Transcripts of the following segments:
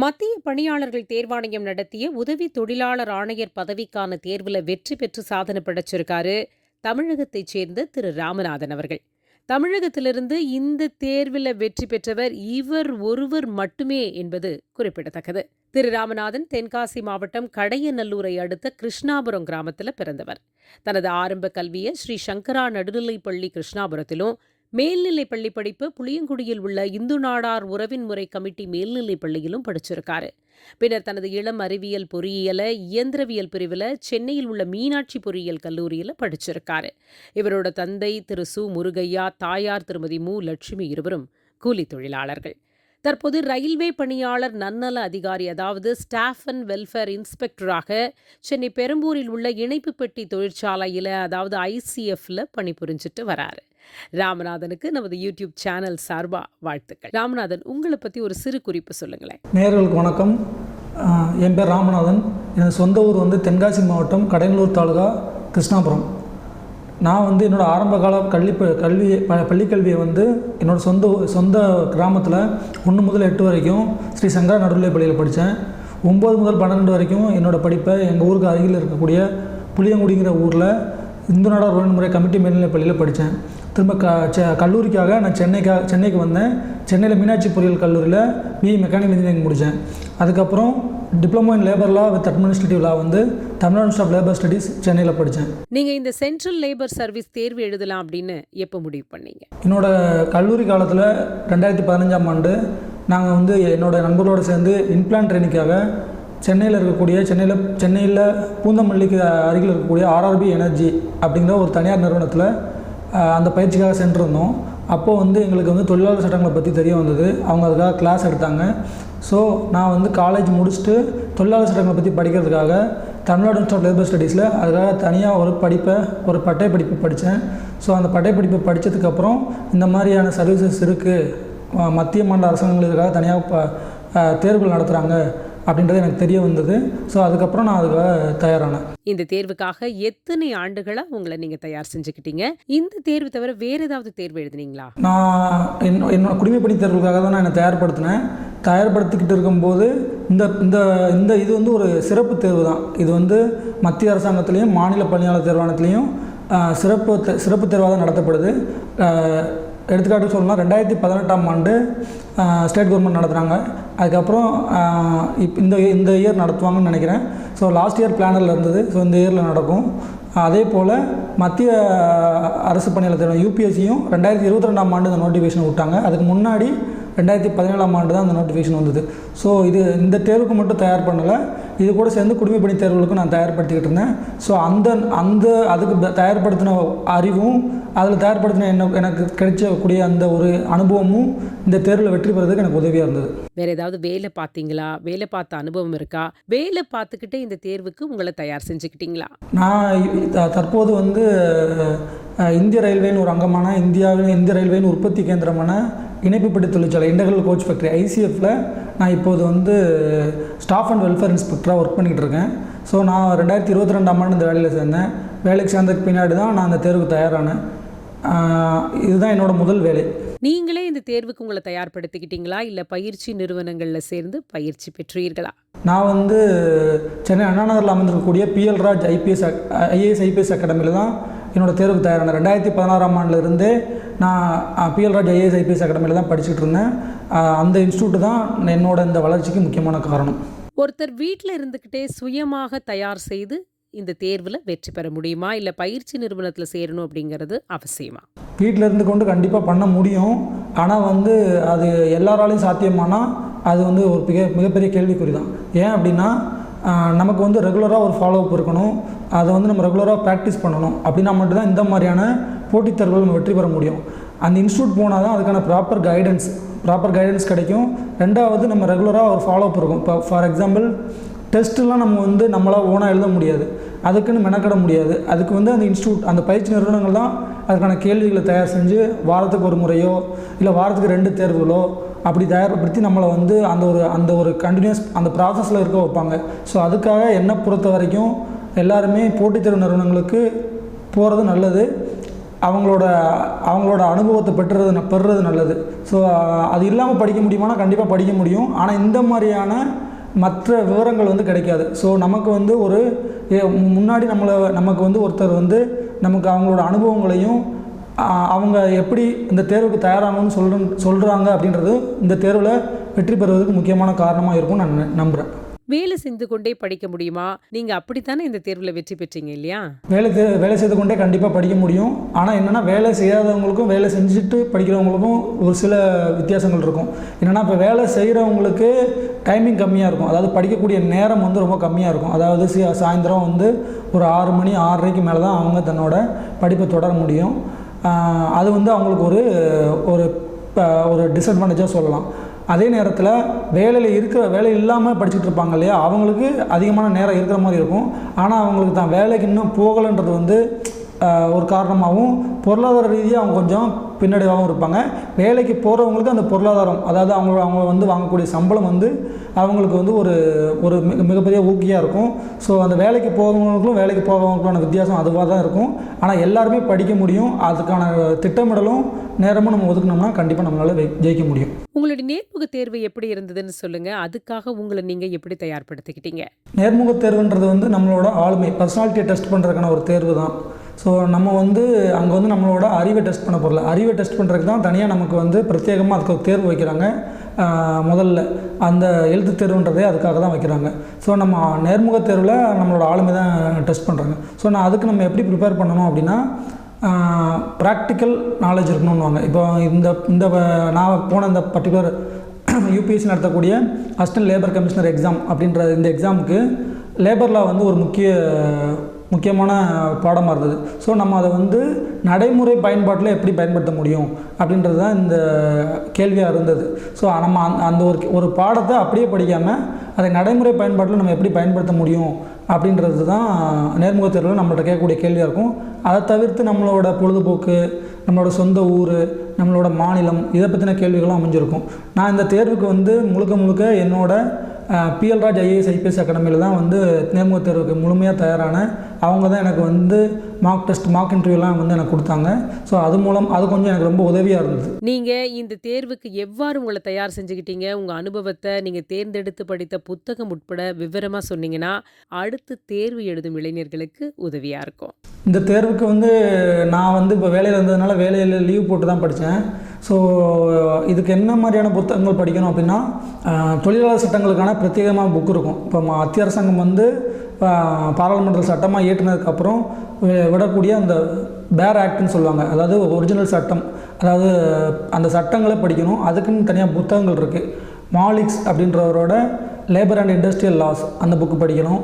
மத்திய பணியாளர்கள் தேர்வாணையம் நடத்திய உதவி தொழிலாளர் ஆணையர் பதவிக்கான தேர்வில் வெற்றி பெற்று சாதனை படைச்சிருக்காரு தமிழகத்தைச் சேர்ந்த திரு. ராமநாதன் அவர்கள். தமிழகத்திலிருந்து இந்த தேர்வில் வெற்றி பெற்றவர் இவர் ஒருவர் மட்டுமே என்பது குறிப்பிடத்தக்கது. திரு. ராமநாதன் தென்காசி மாவட்டம் கடையநல்லூரை அடுத்த கிருஷ்ணாபுரம் கிராமத்தில் பிறந்தவர். தனது ஆரம்ப கல்வியை ஸ்ரீ. சங்கரா நடுநிலைப்பள்ளி கிருஷ்ணாபுரத்திலும் மேல்நிலைப் பள்ளி படிப்பு புளியங்குடியில் உள்ள இந்து நாடார் உறவின் முறை கமிட்டி மேல்நிலைப் பள்ளியிலும் படிச்சிருக்காரு. பின்னர் தனது இளம் அறிவியல் பொறியியலை இயந்திரவியல் பிரிவில் சென்னையில் உள்ள மீனாட்சி பொறியியல் கல்லூரியில் படிச்சிருக்காரு. இவரோட தந்தை திரு சு. முருகையா தாயார் திருமதி மு. லட்சுமி இருவரும் கூலி தொழிலாளர்கள். தற்போது ரயில்வே பணியாளர் நன்னல அதிகாரி அதாவது ஸ்டாஃப் அண்ட் வெல்ஃபேர் இன்ஸ்பெக்டராக சென்னை பெரம்பூரில் உள்ள இணைப்பு பெட்டி தொழிற்சாலையில் அதாவது ஐசிஎஃப்ல பணிபுரிஞ்சிட்டு வராரு. ராமநாதனுக்கு நமது யூடியூப் சேனல் சார்பா வாழ்த்துக்கள். ராமநாதன் உங்களை பத்தி ஒரு சிறு குறிப்பு சொல்லுங்களேன். நேர்களுக்கு வணக்கம். என் பேர் ராமநாதன். எனது சொந்த ஊர் வந்து தென்காசி மாவட்டம் கடலூர் தாலுகா கிருஷ்ணாபுரம். நான் வந்து என்னோடய ஆரம்பகால கல்வி ப- கல்வி ப பள்ளிக்கல்வியை வந்து என்னோடய சொந்த சொந்த கிராமத்தில் ஒன்று முதல் எட்டு வரைக்கும் ஸ்ரீ சங்கரா நடுநிலை பள்ளியில் படித்தேன் ஒம்பது முதல் பன்னெண்டு வரைக்கும் என்னோடய படிப்பை எங்கள் ஊருக்கு அருகில் இருக்கக்கூடிய புளியங்குடிங்கிற ஊரில் இந்து நாடார் உறவுமுறை கமிட்டி மேல்நிலைப் பள்ளியில் படித்தேன் திரும்ப க செ- கல்லூரிக்காக நான் சென்னைக்காக சென்னைக்கு வந்தேன். சென்னையில் மீனாட்சி பொறியியல் கல்லூரியில் பிஇ மெக்கானிக்கல் இன்ஜினியரிங் முடித்தேன் அதுக்கப்புறம் diploma in labour law with administrative law வந்து தமிழ்நாடு ஆஃப் லேபர் ஸ்டடீஸ் சென்னையில் படித்தேன் நீங்க இந்த சென்ட்ரல் லேபர் சர்வீஸ் தேர்வு எழுதலாம் அப்படின்னு எப்போ முடிவு பண்ணீங்க? என்னோட கல்லூரி காலத்தில் ரெண்டாயிரத்தி பதினஞ்சாம் ஆண்டு நாங்கள் வந்து என்னோட நண்பர்களோடு சேர்ந்து இன்பிளான் ட்ரைனிங்காக சென்னையில் இருக்கக்கூடிய சென்னையில் சென்னையில் பூந்தமல்லிக்கு அருகில் இருக்கக்கூடிய ஆர்ஆர்பி எனர்ஜி அப்படிங்கிற ஒரு தனியார் நிறுவனத்தில் அந்த பயிற்சிக்காக சென்றிருந்தோம். அப்போது வந்து எங்களுக்கு வந்து தொழிலாளர் சட்டங்களை பற்றி தெரிய வந்தது. அவங்க அதுக்காக கிளாஸ் எடுத்தாங்க. ஸோ நான் வந்து காலேஜ் முடிச்சுட்டு தொழிலாளர் சட்டங்களை பற்றி படிக்கிறதுக்காக தமிழ்நாடு இன்ஸ்டியூட் ஆஃப் லேபர் ஸ்டடீஸில் அதுக்காக தனியாக ஒரு படிப்பை ஒரு பட்டை படிப்பு படித்தேன் ஸோ அந்த பட்டை படிப்பை படித்ததுக்கப்புறம் இந்த மாதிரியான சர்வீசஸ் இருக்குது மத்திய மாநில அரசாங்கங்களுக்காக தனியாக ப தேர்வுகள் நடத்துகிறாங்க அப்படின்றது எனக்கு தெரிய வந்தது. ஸோ அதுக்கப்புறம் நான் அதுக்காக தயாரானேன். இந்த தேர்வுக்காக எத்தனை ஆண்டுகளா உங்களை நீங்க தயார் செஞ்சுக்கிட்டீங்க? இந்த தேர்வு தவிர வேற ஏதாவது தேர்வு எழுதுனீங்களா? நான் என்னோ என்னோட குடிமைப்பணி தேர்வுக்காக தான் நான் என்னை தயார்படுத்தினேன். தயார்படுத்திக்கிட்டு இருக்கும்போது இந்த இந்த இந்த இது வந்து ஒரு சிறப்பு தேர்வு தான். இது வந்து மத்திய அரசாங்கத்துலேயும் மாநில பணியாளர் தேர்வாணத்துலேயும் ஆஹ், சிறப்பு சிறப்பு தேர்வாக தான் நடத்தப்படுது. எடுத்துக்காட்டு சொல்லலாம் ரெண்டாயிரத்தி பதினெட்டாம் ஆண்டு ஸ்டேட் கவர்மெண்ட் நடத்துகிறாங்க அதுக்கப்புறம் இப் இந்த இந்த இயர் நடத்துவாங்கன்னு நினைக்கிறேன். ஸோ லாஸ்ட் இயர் பிளானில் இருந்தது. ஸோ இந்த இயரில் நடக்கும். அதே போல் மத்திய அரசு பணியாளர் யூபிஎஸ்சியும் ரெண்டாயிரத்தி இருபத்தி ரெண்டாம் ஆண்டு இந்த நோட்டிஃபிகேஷன் விட்டாங்க. அதுக்கு முன்னாடி ரெண்டாயிரத்தி பதினேழாம் ஆண்டு தான் அந்த நோட்டிஃபிகேஷன் வந்தது. ஸோ இது இந்த தேர்வுக்கு மட்டும் தயார் பண்ணலை. இது கூட சேர்ந்து குடிமைப்பணி தேர்வுகளுக்கும் நான் தயார்படுத்திக்கிட்டு இருந்தேன். ஸோ அந்த அந்த அதுக்கு தயார்படுத்தின அறிவும் அதில் தயார்படுத்தின என்ன எனக்கு கிடைச்சக்கூடிய அந்த ஒரு அனுபவமும் இந்த தேர்வில் வெற்றி பெறதுக்கு எனக்கு உதவியாக இருந்தது. வேற ஏதாவது வேலை பார்த்தீங்களா? வேலை பார்த்த அனுபவம் இருக்கா? வேலை பார்த்துக்கிட்டே இந்த தேர்வுக்கு உங்களை தயார் செஞ்சுக்கிட்டீங்களா? நான் தற்போது வந்து இந்திய ரயில்வேயின் ஒரு அங்கமான இந்தியாவின் இந்திய ரயில்வேயின் உற்பத்தி கேந்திரமான இணைப்புப்பட்டி தொழிற்சாலை இண்டகரல் கோச் ஃபேக்டரி ஐசிஎஃப்பில் நான் இப்போது வந்து ஸ்டாஃப் அண்ட் வெல்ஃபேர் இன்ஸ்பெக்டராக ஒர்க் பண்ணிக்கிட்டு இருக்கேன் ஸோ நான் ரெண்டாயிரத்தி இருபத்தி ரெண்டாம் ஆண்டு இந்த வேலையில் சேர்ந்தேன். வேலைக்கு சேர்ந்ததுக்கு பின்னாடி தான் நான் அந்த தேர்வுக்கு தயாரானேன். இதுதான் என்னோட முதல் வேலை. நீங்களே இந்த தேர்வுக்கு உங்களை தயார்படுத்திக்கிட்டீங்களா? இல்ல பயிற்சி நிறுவனங்கள்ல சேர்ந்து பயிற்சி பெற்றீர்களா? நான் வந்து சென்னை அண்ணா நகரில் அமைந்திருக்கக்கூடிய PL Raj IPS IAS IPS அகாடமியில் தான் என்னோட தேர்வுக்கு தயாரானேன். ரெண்டாயிரத்தி பதினாறாம் ஆண்டுல இருந்தே நான் பிஎல் ராஜ் ஐஏஎஸ் ஐபிஎஸ் அகாடமியில் தான் படிச்சுட்டு இருந்தேன். அந்த இன்ஸ்டியூட் தான் என்னோட இந்த வளர்ச்சிக்கு முக்கியமான காரணம். ஒருத்தர் வீட்டில் இருந்துக்கிட்டே சுயமாக தயார் செய்து இந்த தேர்வுல வெற்றி பெற முடியுமா? இல்ல பயிற்சி நிறுவனத்துல சேரணும் அப்படிங்கிறது அவசியமா? வீட்டில் இருந்து கொண்டு கண்டிப்பாக பண்ண முடியும். ஆனால் வந்து அது எல்லாராலையும் சாத்தியமானால் அது வந்து ஒரு மிக மிகப்பெரிய கேள்விக்குறி தான் ஏன் அப்படின்னா நமக்கு வந்து ரெகுலராக ஒரு ஃபாலோ அப் இருக்கணும். அதை வந்து நம்ம ரெகுலராக ப்ராக்டிஸ் பண்ணணும். அப்படின்னா மட்டும்தான் இந்த மாதிரியான போட்டித் தேர்வுகள் நம்ம வெற்றி பெற முடியும். அந்த இன்ஸ்டியூட் போனால் தான் அதுக்கான ப்ராப்பர் கைடன்ஸ் ப்ராப்பர் கைடன்ஸ் கிடைக்கும். ரெண்டாவது நம்ம ரெகுலராக ஒரு ஃபாலோ அப் இருக்கும். இப்போ ஃபார் எக்ஸாம்பிள் டெஸ்ட்டுலாம் நம்ம வந்து நம்மளால் ஓனாக எழுத முடியாது. அதுக்குன்னு மெனக்கட முடியாது. அதுக்கு வந்து அந்த இன்ஸ்டியூட் அந்த பயிற்சி நிறுவனங்கள் தான் அதுக்கான கேள்விகளை தயார் செஞ்சு வாரத்துக்கு ஒரு முறையோ இல்லை வாரத்துக்கு ரெண்டு தேர்வுகளோ அப்படி தயார்படுத்தி நம்மளை வந்து அந்த ஒரு அந்த ஒரு கண்டினியூஸ் அந்த ப்ராசஸில் இருக்க வைப்பாங்க. ஸோ அதுக்காக என்னை பொறுத்த வரைக்கும் எல்லாருமே போட்டித் தேர்வு நிறுவனங்களுக்கு போகிறது நல்லது. அவங்களோட அவங்களோட அனுபவத்தை பெற்றுறது ந- பெறுறது நல்லது. ஸோ அது இல்லாமல் படிக்க முடியுமானா கண்டிப்பாக படிக்க முடியும். ஆனால் இந்த மாதிரியான மற்ற விவரங்கள் வந்து கிடைக்காது. ஸோ நமக்கு வந்து ஒரு முன்னாடி நம்மளை நமக்கு வந்து ஒருத்தர் வந்து நமக்கு அவங்களோட அனுபவங்களையும் அவங்க எப்படி இந்த தேர்வுக்கு தயாராகணும்னு சொல்கிற சொல்கிறாங்க அப்படின்றது இந்த தேர்வில் வெற்றி பெறுவதற்கு முக்கியமான காரணமாக இருக்கும்னு நான் ந- நம்புகிறேன் வேலை செஞ்சு கொண்டே படிக்க முடியுமா? நீங்க அப்படித்தானே இந்த தேர்வுல வெற்றி பெற்றீங்க இல்லையா? வேலை வேலை செய்து கொண்டே கண்டிப்பாக படிக்க முடியும். ஆனால் என்னென்னா வேலை செய்யாதவங்களுக்கும் வேலை செஞ்சுட்டு படிக்கிறவங்களுக்கும் ஒரு சில வித்தியாசங்கள் இருக்கும். என்னென்னா இப்போ வேலை செய்கிறவங்களுக்கு டைமிங் கம்மியாக இருக்கும். அதாவது படிக்கக்கூடிய நேரம் வந்து ரொம்ப கம்மியாக இருக்கும். அதாவது சாயந்தரம் வந்து ஒரு ஆறு மணி ஆறரைக்கு மேலே தான் அவங்க தன்னோட படிப்பை தொடர முடியும். அது வந்து அவங்களுக்கு ஒரு ஒரு ப- ஒரு டிஸ்அட்வான்டேஜாக சொல்லலாம். அதே நேரத்தில் வேலையில் இருக்கிற வேலை இல்லாமல் படிச்சுட்டு இருப்பாங்க இல்லையா? அவங்களுக்கு அதிகமான நேரம் இருக்கிற மாதிரி இருக்கும். ஆனால் அவங்களுக்கு தான் வேலைக்கு இன்னும் போகலைன்றது வந்து ஒரு காரணமாகவும் பொருளாதார ரீதியாக அவங்க கொஞ்சம் பின்னடைவாகவும் இருப்பாங்க. வேலைக்கு போகிறவங்களுக்கு அந்த பொருளாதாரம் அதாவது அவங்க அவங்க வந்து வாங்கக்கூடிய சம்பளம் வந்து அவங்களுக்கு வந்து ஒரு ஒரு மிக மிகப்பெரிய ஊக்கியாக இருக்கும். ஸோ அந்த வேலைக்கு போகிறவங்களுக்கும் வேலைக்கு போகிறவங்களுக்கான வித்தியாசம் அதுவாக தான் இருக்கும். ஆனால் எல்லாருமே படிக்க முடியும். அதுக்கான திட்டமிடலும் நேரமும் நம்ம ஒதுக்குனோம்னா கண்டிப்பாக நம்மளால் ஜெயிக்க முடியும். உங்களுடைய நேர்முக தேர்வு எப்படி இருந்ததுன்னு சொல்லுங்க. அதுக்காக உங்களை நீங்க எப்படி தயார்படுத்திக்கிட்டீங்க? நேர்முக தேர்வுன்றது வந்து நம்மளோட ஆளுமை பர்சனாலிட்டியை டெஸ்ட் பண்ணுறதுக்கான ஒரு தேர்வு தான். ஸோ நம்ம வந்து அங்கே வந்து நம்மளோட அறிவை டெஸ்ட் பண்ண போகிறல அறிவை டெஸ்ட் பண்ணுறதுக்கு தான் தனியாக நமக்கு வந்து பிரத்யேகமாக அதுக்கு ஒரு தேர்வு வைக்கிறாங்க. முதல்ல. அந்த எழுத்து தேர்வுன்றதே அதுக்காக தான் வைக்கிறாங்க. ஸோ நம்ம நேர்முக தேர்வில் நம்மளோட ஆளுமை தான் டெஸ்ட் பண்ணுறாங்க ஸோ நான் அதுக்கு நம்ம எப்படி ப்ரிப்பேர் பண்ணணும் அப்படின்னா ப்ராக்டிக்கல் நாலேஜ் இருக்கணும்னுவாங்க. இப்போ இந்த இந்த நான் போன இந்த பர்டிகுலர் யூபிஎஸ்சி நடத்தக்கூடிய அசிஸ்டன்ட் லேபர் கமிஷனர் எக்ஸாம் அப்படின்ற இந்த எக்ஸாமுக்கு லேபர் லா வந்து ஒரு முக்கிய முக்கியமான பாடமாக இருந்தது. ஸோ நம்ம அதை வந்து நடைமுறை பயன்பாட்டில் எப்படி பயன்படுத்த முடியும் அப்படின்றது தான் இந்த கேள்வியாக இருந்தது. ஸோ நம்ம அந்த அந்த ஒரு ஒரு பாடத்தை அப்படியே படிக்காமல் அதை நடைமுறை பயன்பாட்டில் நம்ம எப்படி பயன்படுத்த முடியும் அப்படின்றது தான் நேர்முக தேர்வில் நம்மள்ட்ட கேட்கக்கூடிய கேள்வியாக இருக்கும். அதை தவிர்த்து நம்மளோட பொழுதுபோக்கு நம்மளோட சொந்த ஊர் நம்மளோட மாநிலம் இதை பற்றின கேள்விகளும் அமைஞ்சிருக்கும். நான் இந்த தேர்வுக்கு வந்து முழுக்க முழுக்க என்னோட பிஎல்ராஜ் ஐஏஎஸ் ஐபிஎஸ் அகாடமியில் தான் வந்து நேர்முக தேர்வுக்கு முழுமையாக தயாரான அவங்க தான் எனக்கு வந்து மார்க் டெஸ்ட் மார்க் இன்டர்வியூலாம் வந்து எனக்கு கொடுத்தாங்க. ஸோ அது மூலம் அது கொஞ்சம் எனக்கு ரொம்ப உதவியாக இருந்தது. நீங்க இந்த தேர்வுக்கு எவ்வாறு உங்களை தயார் செஞ்சுக்கிட்டீங்க? உங்க அனுபவத்தை நீங்க தேர்ந்தெடுத்து படித்த புத்தகம் உட்பட விவரமா சொன்னீங்கன்னா அடுத்து தேர்வு எழுதும் இளைஞர்களுக்கு உதவியா இருக்கும். இந்த தேர்வுக்கு வந்து நான் வந்து இப்போ வேலையில் இருந்ததுனால வேலையில் லீவ் போட்டு தான் படித்தேன் ஸோ இதுக்கு என்ன மாதிரியான புத்தகங்கள் படிக்கணும் அப்படின்னா தொழிலாளர் சட்டங்களுக்கான பிரத்யேகமாக புக் இருக்கும். இப்போ மத்திய அரசாங்கம் வந்து பாராளுமன்ற சட்டமாக ஏற்றினதுக்கப்புறம் விடக்கூடிய அந்த பேர் ஆக்ட்னு சொல்லுவாங்க. அதாவது ஒரிஜினல் சட்டம். அதாவது அந்த சட்டங்களை படிக்கணும். அதுக்குன்னு தனியாக புத்தகங்கள் இருக்குது மாலிக்ஸ் அப்படின்றவரோட லேபர் அண்ட் இண்டஸ்ட்ரியல் லாஸ் அந்த புக்கு படிக்கணும்.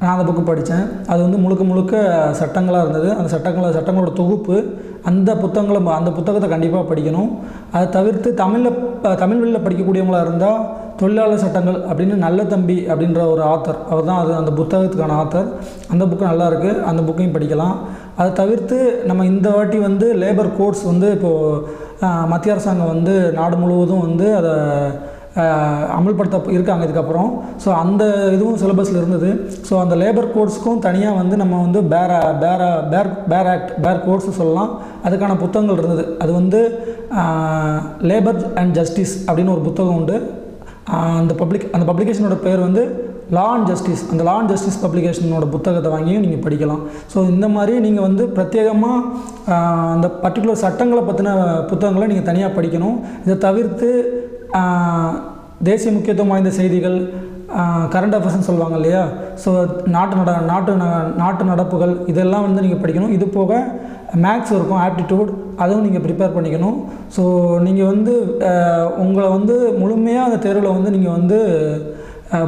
நான் அந்த புக்கு படித்தேன். அது வந்து முழுக்க முழுக்க சட்டங்களாக இருந்தது. அந்த சட்டங்களை சட்டங்களோட தொகுப்பு அந்த புத்தகங்களை ம- அந்த புத்தகத்தை கண்டிப்பாக படிக்கணும். அதை தவிர்த்து தமிழில் தமிழ் வழியில் படிக்கக்கூடியவங்களாக இருந்தால் தொழிலாளர் சட்டங்கள் அப்படின்னு நல்ல தம்பி அப்படின்ற ஒரு ஆத்தர் அவர் தான் அது அந்த புத்தகத்துக்கான ஆத்தர். அந்த புக்கு நல்லா இருக்குது அந்த புக்கையும் படிக்கலாம். அதை தவிர்த்து நம்ம இந்த வாட்டி வந்து லேபர் கோட்ஸ் வந்து இப்போது மத்திய அரசாங்கம் வந்து நாடு முழுவதும் வந்து அதை அமல்படுத்த இருக்காங்க இதுக்கப்புறம். ஸோ அந்த இதுவும் சிலபஸில் இருந்தது. ஸோ அந்த லேபர் கோட்ஸுக்கும் தனியாக வந்து நம்ம வந்து பேர பேர பேர் பேர் ஆக்ட் பேர் கோட்ஸ் சொல்லலாம். அதுக்கான புத்தகங்கள் இருந்தது. அது வந்து லேபர் அண்ட் ஜஸ்டிஸ் அப்படின்னு ஒரு புத்தகம் உண்டு. அந்த பப்ளிக் அந்த பப்ளிகேஷனோட பேர் வந்து லா அண்ட் ஜஸ்டிஸ் அந்த லா அண்ட் ஜஸ்டிஸ் பப்ளிகேஷனோட புத்தகத்தை வாங்கியும் நீங்கள் படிக்கலாம். ஸோ இந்த மாதிரி நீங்கள் வந்து பிரத்யேகமாக அந்த பர்டிகுலர் சட்டங்களை பற்றின புத்தகங்களை நீங்கள் தனியாக படிக்கணும். இதை தவிர்த்து தேசிய முக்கியத்துவம் வாய்ந்த செய்திகள் கரண்ட் அஃபேர்ஸ்னு சொல்லுவாங்க இல்லையா? ஸோ நாட்டு நட நாட்டு ந- நாட்டு நடப்புகள் இதெல்லாம் வந்து நீங்கள் படிக்கணும். இது போக மேக்ஸ் இருக்கும் ஆப்டிடியூட் அதுவும் நீங்கள் ப்ரிப்பேர் பண்ணிக்கணும். ஸோ நீங்கள் வந்து உங்களை வந்து முழுமையாக அந்த தேர்வில் வந்து நீங்கள் வந்து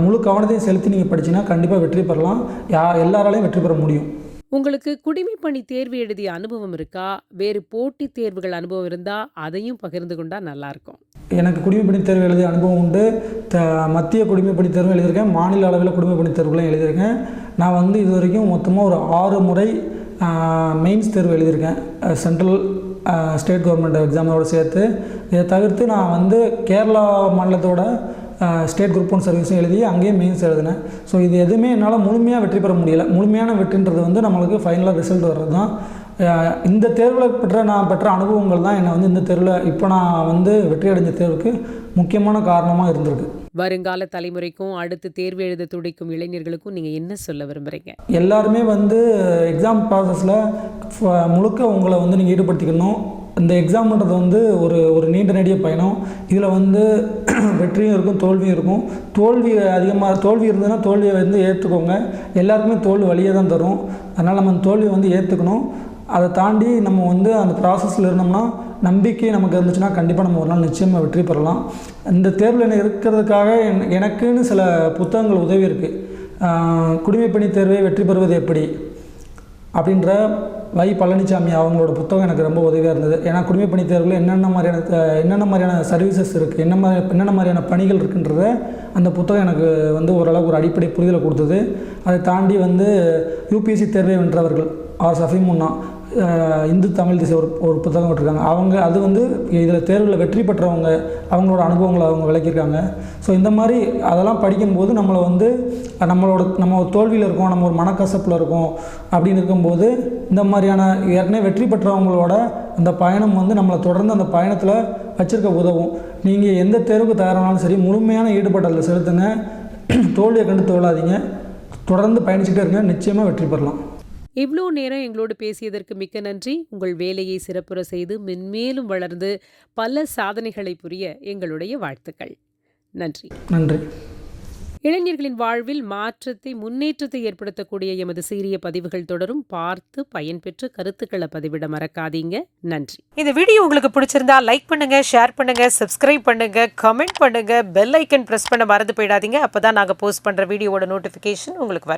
முழு கவனத்தையும் செலுத்தி நீங்கள் படிச்சீங்கன்னா கண்டிப்பாக வெற்றி பெறலாம். யா எல்லாராலையும் வெற்றி பெற முடியும். உங்களுக்கு குடிமைப்பணி தேர்வு எழுதிய அனுபவம் இருக்கா? வேறு போட்டித் தேர்வுகள் அனுபவம் இருந்தால் அதையும் பகிர்ந்து கொண்டா நல்லா இருக்கும் எனக்கு குடிமைப்பணி தேர்வு எழுதிய அனுபவம் உண்டு. த மத்திய குடிமைப்பணி தேர்வு எழுதியிருக்கேன். மாநில அளவில் குடிமைப்பணி தேர்வுகளும் எழுதியிருக்கேன். நான் வந்து இது வரைக்கும் மொத்தமாக ஒரு ஆறு முறை மெயின்ஸ் தேர்வு எழுதியிருக்கேன். சென்ட்ரல் ஸ்டேட் கவர்மெண்ட் எக்ஸாமோடு சேர்த்து. இதை தவிர்த்து நான் வந்து கேரளா மாநிலத்தோட ஸ்டேட் குரூப் ஒன் சர்வீஸும் எழுதி அங்கேயும் மெயின்ஸ் எழுதினேன். ஸோ இது எதுவுமே என்னால் முழுமையாக வெற்றி பெற முடியல. முழுமையான வெற்றின்றது வந்து நம்மளுக்கு ஃபைனலாக ரிசல்ட் வர்றது தான் இந்த தேர்வில் பெற்ற நான் பெற்ற அனுபவங்கள் தான் என்னை வந்து இந்த தேர்வில் இப்போ நான் வந்து வெற்றி அடைஞ்ச தேர்வுக்கு முக்கியமான காரணமாக இருந்திருக்கு. வருங்கால தலைமுறைக்கும் அடுத்து தேர்வு எழுத துடிக்கும் இளைஞர்களுக்கும் நீங்க என்ன சொல்ல விரும்புறீங்க? எல்லாருமே வந்து எக்ஸாம் ப்ராசஸில் முழுக்க உங்களை வந்து நீங்கள் ஈடுபடுத்திக்கணும். இந்த எக்ஸாம்ன்றது வந்து ஒரு ஒரு நீண்ட நெடிய பயணம். இதில் வந்து வெற்றியும் இருக்கும் தோல்வியும் இருக்கும். தோல்வி அதிகமாக தோல்வி இருந்ததுன்னா தோல்வியை வந்து ஏற்றுக்கோங்க எல்லாருக்குமே தோல்வி வழியே தான் தரும். அதனால் நம்ம அந்த தோல்வியை வந்து ஏற்றுக்கணும் அதை தாண்டி நம்ம வந்து அந்த ப்ராசஸில் இருந்தோம்னா நம்பிக்கை நமக்கு இருந்துச்சுன்னா கண்டிப்பாக நம்ம ஒரு நாள் நிச்சயமாக வெற்றி பெறலாம். இந்த தேர்வில் என்ன இருக்கிறதுக்காக என்- எனக்குன்னு சில புத்தகங்கள் உதவி இருக்குது குடிமைப்பணி தேர்வை வெற்றி பெறுவது எப்படி? அப்படின்ற வை பழனிசாமி அவங்களோட புத்தகம் எனக்கு ரொம்ப உதவியாக இருந்தது. ஏன்னா குடிமைப்பணி தேர்வில் என்னென்ன மாதிரியான என்னென்ன மாதிரியான சர்வீசஸ் இருக்குது என்ன மாதிரி என்னென்ன மாதிரியான பணிகள் இருக்குன்றத அந்த புத்தகம் எனக்கு வந்து ஓரளவுக்கு ஒரு அடிப்படை புரிதலை கொடுத்தது. அதை தாண்டி வந்து யூபிஎஸ்சி தேர்வை வென்றவர்கள் ஆர் சஃபிமுன்னா அஹ், இந்து தமிழ் திசை ஒரு ஒரு புத்தகம் விட்டுருக்காங்க. அவங்க அது வந்து இதில் தேர்வில் வெற்றி பெற்றவங்க அவங்களோட அனுபவங்களை அவங்க விளக்கியிருக்காங்க. ஸோ இந்த மாதிரி அதெல்லாம் படிக்கும்போது நம்மளை வந்து நம்மளோட நம்ம ஒரு தோல்வியில் இருக்கோம் நம்ம ஒரு மனக்கசப்பில் இருக்கோம் அப்படின்னு இருக்கும்போது இந்த மாதிரியான ஏற்கனவே வெற்றி பெற்றவங்களோட அந்த பயணம் வந்து நம்மளை தொடர்ந்து அந்த பயணத்தில் வச்சிருக்க உதவும். நீங்கள் எந்த தேர்வுக்கு தயாரானாலும் சரி முழுமையான ஈடுபாட்டில் செலுத்துங்க. தோல்வியை கண்டு தோழாதீங்க. தொடர்ந்து பயணிச்சுட்டே இருங்க. நிச்சயமாக வெற்றி பெறலாம். இவ்வளோ நேரம் எங்களோடு பேசியதற்கு மிக்க நன்றி. உங்கள் வேலையை சிறப்புற செய்து மென்மேலும் வளர்ந்து பல சாதனைகளை புரிய எங்களுடைய வாழ்த்துக்கள். நன்றி. நன்றி. இளைஞர்களின் வாழ்வில் மாற்றத்தை முன்னேற்றத்தை ஏற்படுத்தக்கூடிய எமது சீரிய பதிவுகள் தொடரும். பார்த்து பயன்பெற்று கருத்துக்களை பதிவிட மறக்காதீங்க. நன்றி. இந்த வீடியோ உங்களுக்கு பிடிச்சிருந்தா லைக் பண்ணுங்க ஷேர் பண்ணுங்க சப்ஸ்கிரைப் பண்ணுங்க கமெண்ட் பண்ணுங்க பெல் ஐக்கன் பிரஸ் பண்ண மறந்து போயிடாதீங்க. அப்பதான் நாங்க போஸ்ட் பண்ற வீடியோவோட நோட்டிபிகேஷன் உங்களுக்கு வரும்.